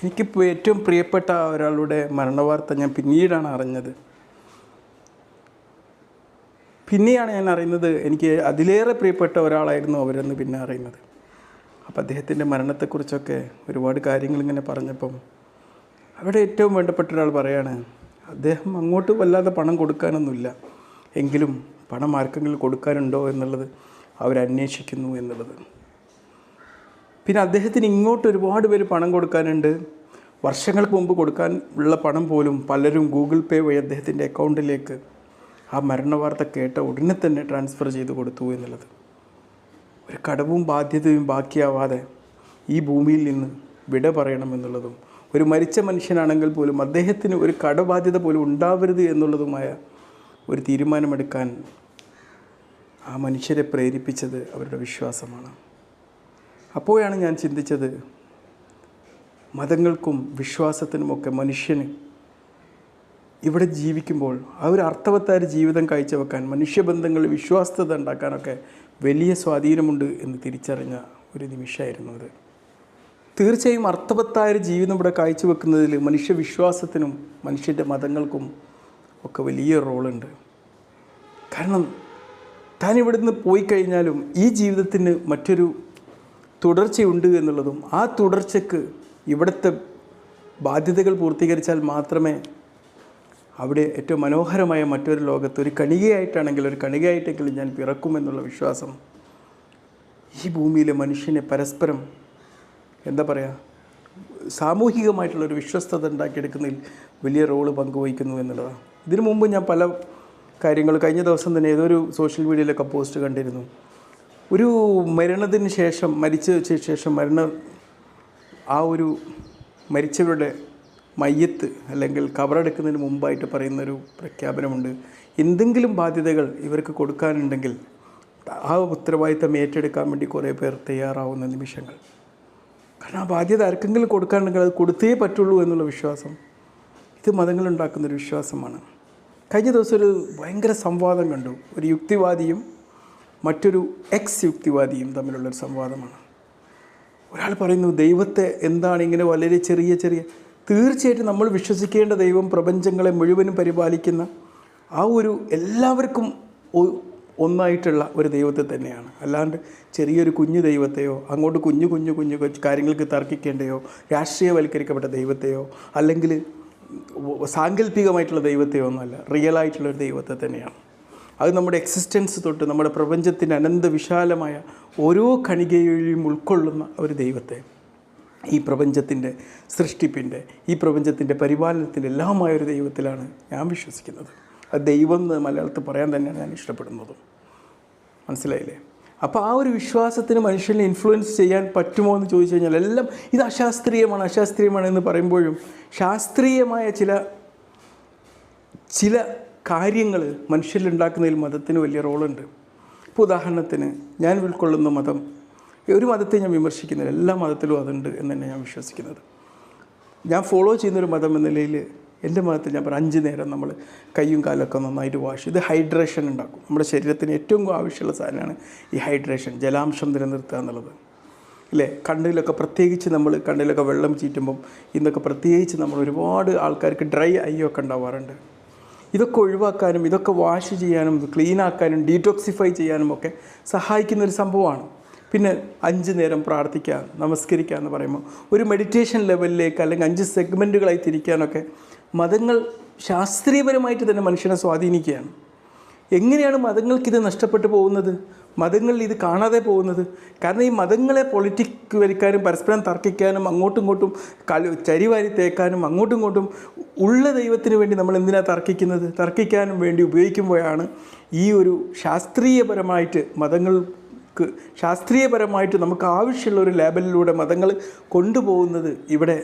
എനിക്കിപ്പോൾ ഏറ്റവും പ്രിയപ്പെട്ട ഒരാളുടെ മരണവാർത്ത ഞാൻ പിന്നീടാണ് അറിഞ്ഞത്. പിന്നെയാണ് ഞാൻ അറിയുന്നത് എനിക്ക് അതിലേറെ പ്രിയപ്പെട്ട ഒരാളായിരുന്നു അവരെന്ന് പിന്നെ അറിയുന്നത്. അപ്പോൾ അദ്ദേഹത്തിന്റെ മരണത്തെക്കുറിച്ചൊക്കെ ഒരുപാട് കാര്യങ്ങൾ ഇങ്ങനെ പറഞ്ഞപ്പം അവിടെ ഏറ്റവും വേണ്ടപ്പെട്ട ഒരാൾ പറയാണ് അദ്ദേഹം അങ്ങോട്ട് വല്ലാതെ പണം കൊടുക്കാനൊന്നുമില്ല. എങ്കിലും പണം ആർക്കെങ്കിലും കൊടുക്കാനുണ്ടോ എന്നുള്ളത് അവരന്വേഷിക്കുന്നു എന്നുള്ളത്. പിന്നെ അദ്ദേഹത്തിന് ഇങ്ങോട്ട് ഒരുപാട് പേര് പണം കൊടുക്കാനുണ്ട്. വർഷങ്ങൾക്ക് മുമ്പ് കൊടുക്കാൻ ഉള്ള പണം പോലും പലരും ഗൂഗിൾ പേ വഴി അദ്ദേഹത്തിന്റെ അക്കൗണ്ടിലേക്ക് ആ മരണവാർത്ത കേട്ട ഉടനെ തന്നെ ട്രാൻസ്ഫർ ചെയ്ത് കൊടുത്തു എന്നുള്ളത്. ഒരു കടവും ബാധ്യതയും ബാക്കിയാവാതെ ഈ ഭൂമിയിൽ നിന്ന് വിട പറയണമെന്നുള്ളതും ഒരു മരിച്ച മനുഷ്യനാണെങ്കിൽ പോലും അദ്ദേഹത്തിന് ഒരു കടബാധ്യത പോലും ഉണ്ടാവരുത് എന്നുള്ളതുമായ ഒരു തീരുമാനമെടുക്കാൻ ആ മനുഷ്യരെ പ്രേരിപ്പിച്ചത് അവരുടെ വിശ്വാസമാണ്. അപ്പോഴാണ് ഞാൻ ചിന്തിച്ചത് മതങ്ങൾക്കും വിശ്വാസത്തിനുമൊക്കെ മനുഷ്യന് ഇവിടെ ജീവിക്കുമ്പോൾ ആ ഒരു അർത്ഥവത്തായ ജീവിതം കാഴ്ചവെക്കാൻ മനുഷ്യബന്ധങ്ങളിൽ വിശ്വാസത ഉണ്ടാക്കാനൊക്കെ വലിയ സ്വാധീനമുണ്ട് എന്ന് തിരിച്ചറിഞ്ഞ ഒരു നിമിഷമായിരുന്നു അത്. തീർച്ചയായും അർത്ഥവത്തായ ജീവിതം ഇവിടെ കാഴ്ചവെക്കുന്നതിൽ മനുഷ്യവിശ്വാസത്തിനും മനുഷ്യന്റെ മതങ്ങൾക്കും ഒക്കെ വലിയ റോളുണ്ട്. കാരണം താൻ ഇവിടുന്ന് പോയി കഴിഞ്ഞാലും ഈ ജീവിതത്തിന് മറ്റൊരു തുടർച്ചയുണ്ട് എന്നുള്ളതും ആ തുടർച്ചയ്ക്ക് ഇവിടുത്തെ ബാധ്യതകൾ പൂർത്തീകരിച്ചാൽ മാത്രമേ അവിടെ ഏറ്റവും മനോഹരമായ മറ്റൊരു ലോകത്ത് ഒരു കണികയായിട്ടാണെങ്കിൽ ഒരു കണികയായിട്ടെങ്കിലും ഞാൻ പിറക്കുമെന്നുള്ള വിശ്വാസം ഈ ഭൂമിയിലെ മനുഷ്യനെ പരസ്പരം എന്താ പറയുക സാമൂഹികമായിട്ടുള്ളൊരു വിശ്വസ്തത ഉണ്ടാക്കിയെടുക്കുന്നതിൽ വലിയ റോൾ പങ്കുവഹിക്കുന്നു എന്നുള്ളതാണ് ഇതിനു മുമ്പ് ഞാൻ പല കാര്യങ്ങൾ കഴിഞ്ഞ ദിവസം തന്നെ ഏതൊരു സോഷ്യൽ മീഡിയയിലൊക്കെ പോസ്റ്റ് കണ്ടിരുന്നു. ഒരു മരണത്തിന് ശേഷം മരിച്ച ശേഷം മരണ ആ ഒരു മരിച്ചവരുടെ മയ്യത്ത് അല്ലെങ്കിൽ കവറെടുക്കുന്നതിന് മുമ്പായിട്ട് പറയുന്നൊരു പ്രഖ്യാപനമുണ്ട്. എന്തെങ്കിലും ബാധ്യതകൾ ഇവർക്ക് കൊടുക്കാനുണ്ടെങ്കിൽ ആ ഉത്തരവാദിത്തം ഏറ്റെടുക്കാൻ വേണ്ടി കുറേ പേർ തയ്യാറാവുന്ന നിമിഷങ്ങൾ. കാരണം ആ ബാധ്യത ആർക്കെങ്കിലും കൊടുക്കാനുണ്ടെങ്കിൽ അത് കൊടുത്തേ പറ്റുള്ളൂ എന്നുള്ള വിശ്വാസം ഇത് മതങ്ങളുണ്ടാക്കുന്നൊരു വിശ്വാസമാണ്. കഴിഞ്ഞ ദിവസം ഒരു ഭയങ്കര സംവാദം കണ്ടു. ഒരു യുക്തിവാദിയും മറ്റൊരു എക്സ് യുക്തിവാദിയും തമ്മിലുള്ളൊരു സംവാദമാണ്. ഒരാൾ പറയുന്നു ദൈവത്തെ എന്താണ് ഇങ്ങനെ വളരെ ചെറിയ ചെറിയ തീർച്ചയായിട്ടും നമ്മൾ വിശ്വസിക്കേണ്ട ദൈവം പ്രപഞ്ചങ്ങളെ മുഴുവനും പരിപാലിക്കുന്ന ആ ഒരു എല്ലാവർക്കും ഒന്നായിട്ടുള്ള ഒരു ദൈവത്തെ തന്നെയാണ്. അല്ലാണ്ട് ചെറിയൊരു കുഞ്ഞു ദൈവത്തെയോ അങ്ങോട്ട് കുഞ്ഞു കുഞ്ഞു കുഞ്ഞു കാര്യങ്ങൾക്ക് തർക്കിക്കേണ്ടയോ രാഷ്ട്രീയവൽക്കരിക്കപ്പെട്ട ദൈവത്തെയോ അല്ലെങ്കിൽ സാങ്കല്പികമായിട്ടുള്ള ദൈവത്തെയോ ഒന്നുമല്ല ഒരു ദൈവത്തെ തന്നെയാണ്. അത് നമ്മുടെ എക്സിസ്റ്റൻസ് തൊട്ട് നമ്മുടെ പ്രപഞ്ചത്തിന്റെ അനന്ത വിശാലമായ ഓരോ കണികയെയും ഉൾക്കൊള്ളുന്ന ഒരു ദൈവത്തെ. ഈ പ്രപഞ്ചത്തിന്റെ സൃഷ്ടിപ്പിന്റെ ഈ പ്രപഞ്ചത്തിന്റെ പരിപാലനത്തിന്റെ എല്ലാമായ ഒരു ദൈവത്തിലാണ് ഞാൻ വിശ്വസിക്കുന്നത്. ആ ദൈവം എന്ന് മലയാളത്തിൽ പറയാൻ തന്നെയാണ് ഞാൻ ഇഷ്ടപ്പെടുന്നതും. മനസ്സിലായില്ലേ? അപ്പോൾ ആ ഒരു വിശ്വാസത്തിന് മനുഷ്യനെ ഇൻഫ്ലുവൻസ് ചെയ്യാൻ പറ്റുമോ എന്ന് ചോദിച്ചു കഴിഞ്ഞാൽ എല്ലാം ഇത് അശാസ്ത്രീയമാണ് അശാസ്ത്രീയമാണ് എന്ന് പറയുമ്പോഴും ശാസ്ത്രീയമായ ചില ചില കാര്യങ്ങൾ മനുഷ്യരിലുണ്ടാക്കുന്നതിൽ മതത്തിന് വലിയ റോളുണ്ട്. ഇപ്പോൾ ഉദാഹരണത്തിന് ഞാൻ ഉൾക്കൊള്ളുന്ന മതം ഒരു മതത്തെ ഞാൻ വിമർശിക്കുന്നില്ല എല്ലാ മതത്തിലും അതുണ്ട് എന്ന് തന്നെ ഞാൻ വിശ്വസിക്കുന്നത്. ഞാൻ ഫോളോ ചെയ്യുന്നൊരു മതം എന്ന നിലയിൽ എന്റെ മതത്തിൽ ഞാൻ പറയാം അഞ്ച് നേരം നമ്മൾ കൈയും കാലൊക്കെ നന്നായിട്ട് വാഷ് ഇത് ഹൈഡ്രേഷൻ ഉണ്ടാക്കും. നമ്മുടെ ശരീരത്തിന് ഏറ്റവും ആവശ്യമുള്ള സാധനമാണ് ഈ ഹൈഡ്രേഷൻ ജലാംശം നിലനിർത്തുക എന്നുള്ളത്. അല്ലേ? കണ്ണിലൊക്കെ പ്രത്യേകിച്ച് നമ്മൾ കണ്ണിലൊക്കെ വെള്ളം ചീറ്റുമ്പം ഇന്നൊക്കെ പ്രത്യേകിച്ച് നമ്മൾ ഒരുപാട് ആൾക്കാർക്ക് ഡ്രൈ ഐ ഒക്കെ ഉണ്ടാവാറുണ്ട്. ഇതൊക്കെ ഒഴിവാക്കാനും ഇതൊക്കെ വാഷ് ചെയ്യാനും ക്ലീൻ ആക്കാനും ഡീറ്റോക്സിഫൈ ചെയ്യാനും ഒക്കെ സഹായിക്കുന്ന ഒരു സംഭവമാണ്. പിന്നെ അഞ്ച് നേരം പ്രാർത്ഥിക്കുക നമസ്കരിക്കുക എന്ന് പറയുമ്പോൾ ഒരു മെഡിറ്റേഷൻ ലെവലിലേക്ക് അല്ലെങ്കിൽ അഞ്ച് സെഗ്മെന്റുകളായി തിരിക്കാനൊക്കെ മതങ്ങൾ ശാസ്ത്രീയപരമായിട്ട് തന്നെ മനുഷ്യനെ സ്വാധീനിക്കുകയാണ്. എങ്ങനെയാണ് മതങ്ങൾക്കിത് നഷ്ടപ്പെട്ടു പോകുന്നത്? മതങ്ങളിൽ ഇത് കാണാതെ പോകുന്നത്? കാരണം ഈ മതങ്ങളെ പൊളിറ്റിക് വരിക്കാനും പരസ്പരം തർക്കിക്കാനും അങ്ങോട്ടും ഇങ്ങോട്ടും കല ചരിവാരി തേക്കാനും അങ്ങോട്ടും ഇങ്ങോട്ടും ഉള്ള ദൈവത്തിന് വേണ്ടി നമ്മൾ എന്തിനാ തർക്കിക്കുന്നത്? തർക്കിക്കാനും വേണ്ടി ഉപയോഗിക്കുമ്പോഴാണ് ഈ ഒരു ശാസ്ത്രീയപരമായിട്ട് മതങ്ങൾക്ക് ശാസ്ത്രീയപരമായിട്ട് നമുക്ക് ആവശ്യമുള്ള ഒരു ലേബലിലൂടെ മതങ്ങൾ കൊണ്ടുപോകുന്നത് ഇവിടെ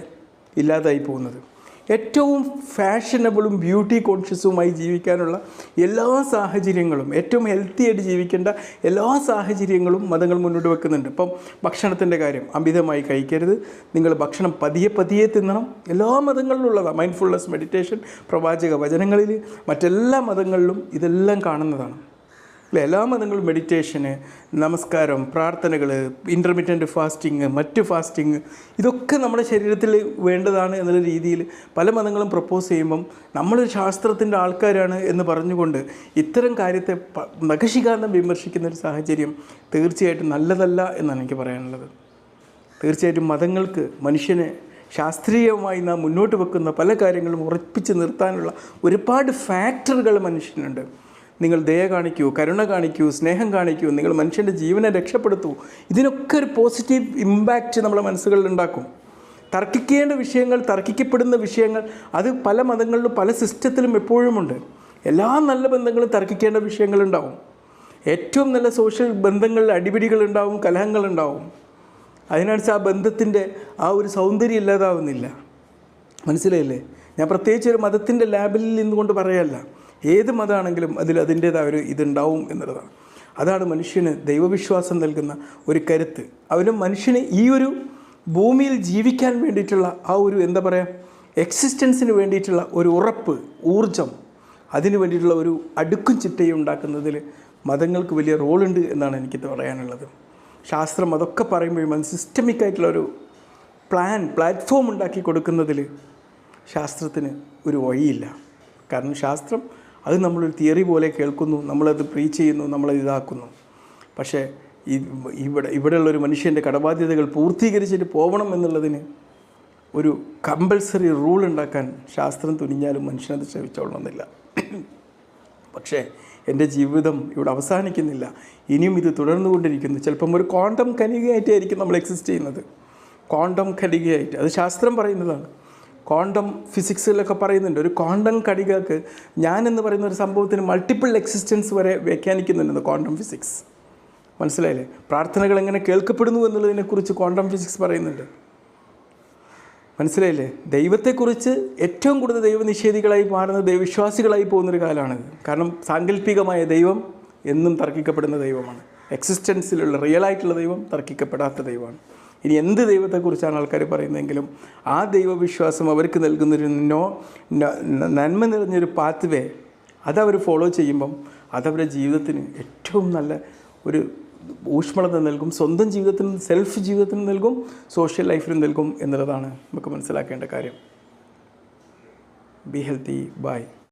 ഇല്ലാതായി പോകുന്നത്. ഏറ്റവും ഫാഷനബിളും ബ്യൂട്ടി കോൺഷ്യസുമായി ജീവിക്കാനുള്ള എല്ലാ സാഹചര്യങ്ങളും ഏറ്റവും ഹെൽത്തി ആയിട്ട് ജീവിക്കേണ്ട എല്ലാ സാഹചര്യങ്ങളും മതങ്ങൾ മുന്നോട്ട് വെക്കുന്നുണ്ട്. ഇപ്പം ഭക്ഷണത്തിന്റെ കാര്യം അമിതമായി കഴിക്കരുത്. നിങ്ങൾ ഭക്ഷണം പതിയെ പതിയെ തിന്നണം. എല്ലാ മതങ്ങളിലുള്ളതാണ് മൈൻഡ്ഫുൾനെസ് മെഡിറ്റേഷൻ പ്രവാചക വചനങ്ങളിൽ മറ്റെല്ലാ മതങ്ങളിലും ഇതെല്ലാം കാണുന്നതാണ്. അല്ലേ? എല്ലാ മതങ്ങളും മെഡിറ്റേഷന് നമസ്കാരം പ്രാർത്ഥനകൾ ഇന്റർമീഡിയന്റ് ഫാസ്റ്റിങ് മറ്റ് ഫാസ്റ്റിങ് ഇതൊക്കെ നമ്മുടെ ശരീരത്തിൽ വേണ്ടതാണ് എന്നുള്ള രീതിയിൽ പല മതങ്ങളും പ്രപ്പോസ് ചെയ്യുമ്പം നമ്മൾ ശാസ്ത്രത്തിന്റെ ആൾക്കാരാണ് എന്ന് പറഞ്ഞുകൊണ്ട് ഇത്തരം കാര്യത്തെ നഖശികാന്തം വിമർശിക്കുന്ന ഒരു സാഹചര്യം തീർച്ചയായിട്ടും നല്ലതല്ല എന്നാണ് എനിക്ക് പറയാനുള്ളത്. തീർച്ചയായിട്ടും മതങ്ങൾക്ക് മനുഷ്യനെ ശാസ്ത്രീയമായി നാം മുന്നോട്ട് വെക്കുന്ന പല കാര്യങ്ങളും ഉറപ്പിച്ച് നിർത്താനുള്ള ഒരുപാട് ഫാക്ടറുകൾ മനുഷ്യനുണ്ട്. നിങ്ങൾ ദയ കാണിക്കൂ കരുണ കാണിക്കൂ സ്നേഹം കാണിക്കൂ നിങ്ങൾ മനുഷ്യന്റെ ജീവനെ രക്ഷപ്പെടുത്തൂ. ഇതിനൊക്കെ ഒരു പോസിറ്റീവ് ഇമ്പാക്റ്റ് നമ്മുടെ മനസ്സുകളിൽ ഉണ്ടാക്കും. തർക്കിക്കേണ്ട വിഷയങ്ങൾ തർക്കിക്കപ്പെടുന്ന വിഷയങ്ങൾ അത് പല മതങ്ങളിലും പല സിസ്റ്റത്തിലും എപ്പോഴുമുണ്ട്. എല്ലാ നല്ല ബന്ധങ്ങളും തർക്കിക്കേണ്ട വിഷയങ്ങളുണ്ടാവും ഏറ്റവും നല്ല സോഷ്യൽ ബന്ധങ്ങളിൽ അടിപിടികളുണ്ടാവും കലഹങ്ങളുണ്ടാവും അതിനനുസരിച്ച് ആ ബന്ധത്തിന്റെ ആ ഒരു സൗന്ദര്യം ഇല്ലാതാവുന്നില്ല. മനസ്സിലായില്ലേ? ഞാൻ പ്രത്യേകിച്ച് ഒരു മതത്തിന്റെ ലാബിൽ നിന്നുകൊണ്ട് പറയല്ല. ഏത് മതമാണെങ്കിലും അതിൽ അതിന്റേതായ ഒരു ഇതുണ്ടാവും എന്നുള്ളതാണ്. അതാണ് മനുഷ്യന് ദൈവവിശ്വാസം നൽകുന്ന ഒരു കരുത്ത്. അവന് മനുഷ്യന് ഈ ഒരു ഭൂമിയിൽ ജീവിക്കാൻ വേണ്ടിയിട്ടുള്ള ആ ഒരു എന്താ പറയുക എക്സിസ്റ്റൻസിന് വേണ്ടിയിട്ടുള്ള ഒരു ഉറപ്പ് ഊർജം അതിനു വേണ്ടിയിട്ടുള്ള ഒരു അടുക്കും ചിട്ടയും ഉണ്ടാക്കുന്നതിൽ മതങ്ങൾക്ക് വലിയ റോളുണ്ട് എന്നാണ് എനിക്ക് പറയാനുള്ളത്. ശാസ്ത്രം അതൊക്കെ പറയുമ്പോഴും അത് സിസ്റ്റമിക് ആയിട്ടുള്ള ഒരു പ്ലാൻ പ്ലാറ്റ്ഫോം ഉണ്ടാക്കി കൊടുക്കുന്നതിൽ ശാസ്ത്രത്തിന് ഒരു വഴിയില്ല. കാരണം ശാസ്ത്രം അത് നമ്മളൊരു തിയറി പോലെ കേൾക്കുന്നു നമ്മളത് പ്രീച്ച് ചെയ്യുന്നു നമ്മളത് ഇതാക്കുന്നു. പക്ഷേ ഈ ഇവിടെ ഇവിടെയുള്ള ഒരു മനുഷ്യന്റെ കടബാധ്യതകൾ പൂർത്തീകരിച്ചിട്ട് പോകണം എന്നുള്ളതിന് ഒരു കമ്പൽസറി റൂൾ ഉണ്ടാക്കാൻ ശാസ്ത്രം തുനിഞ്ഞാലും മനുഷ്യനത് ശ്രമിച്ചോളണമെന്നില്ല. പക്ഷേ എന്റെ ജീവിതം ഇവിടെ അവസാനിക്കുന്നില്ല. ഇനിയും ഇത് തുടർന്നു കൊണ്ടിരിക്കുന്നു ചിലപ്പം ഒരു ക്വാണ്ടം കനികയായിട്ടായിരിക്കും നമ്മൾ എക്സിസ്റ്റ് ചെയ്യുന്നത്. ക്വാണ്ടം കനികയായിട്ട് അത് ശാസ്ത്രം പറയുന്നതാണ്. ക്വാണ്ടം ഫിസിക്സിലൊക്കെ പറയുന്നുണ്ട്. ഒരു ക്വാണ്ടം കടികൾക്ക് ഞാൻ എന്ന് പറയുന്ന ഒരു സംഭവത്തിന് മൾട്ടിപ്പിൾ എക്സിസ്റ്റൻസ് വരെ വ്യാഖ്യാനിക്കുന്നുണ്ട് ക്വാണ്ടം ഫിസിക്സ്. മനസ്സിലായില്ലേ? പ്രാർത്ഥനകൾ എങ്ങനെ കേൾക്കപ്പെടുന്നു എന്നുള്ളതിനെക്കുറിച്ച് ക്വാണ്ടം ഫിസിക്സ് പറയുന്നുണ്ട്. മനസ്സിലായില്ലേ? ദൈവത്തെക്കുറിച്ച് ഏറ്റവും കൂടുതൽ ദൈവനിഷേധികളായി മാറുന്ന ദൈവവിശ്വാസികളായി പോകുന്നൊരു കാലമാണിത് കാരണം സാങ്കല്പികമായ ദൈവം എന്നും തർക്കിക്കപ്പെടുന്ന ദൈവമാണ്. എക്സിസ്റ്റൻസിലുള്ള റിയലായിട്ടുള്ള ദൈവം തർക്കിക്കപ്പെടാത്ത ദൈവമാണ്. ഇനി എന്ത് ദൈവത്തെക്കുറിച്ചാണ് ആൾക്കാർ പറയുന്നതെങ്കിലും ആ ദൈവവിശ്വാസം അവർക്ക് നൽകുന്നൊരു നോ നന്മ നിറഞ്ഞൊരു പാത്ത് വേ അതവർ ഫോളോ ചെയ്യുമ്പം അതവരുടെ ജീവിതത്തിന് ഏറ്റവും നല്ല ഒരു ഊഷ്മളത നൽകും സ്വന്തം ജീവിതത്തിനും സെൽഫ് ജീവിതത്തിനും നൽകും സോഷ്യൽ ലൈഫിനും നൽകും എന്നുള്ളതാണ് നമുക്ക് മനസ്സിലാക്കേണ്ട കാര്യം. Be healthy by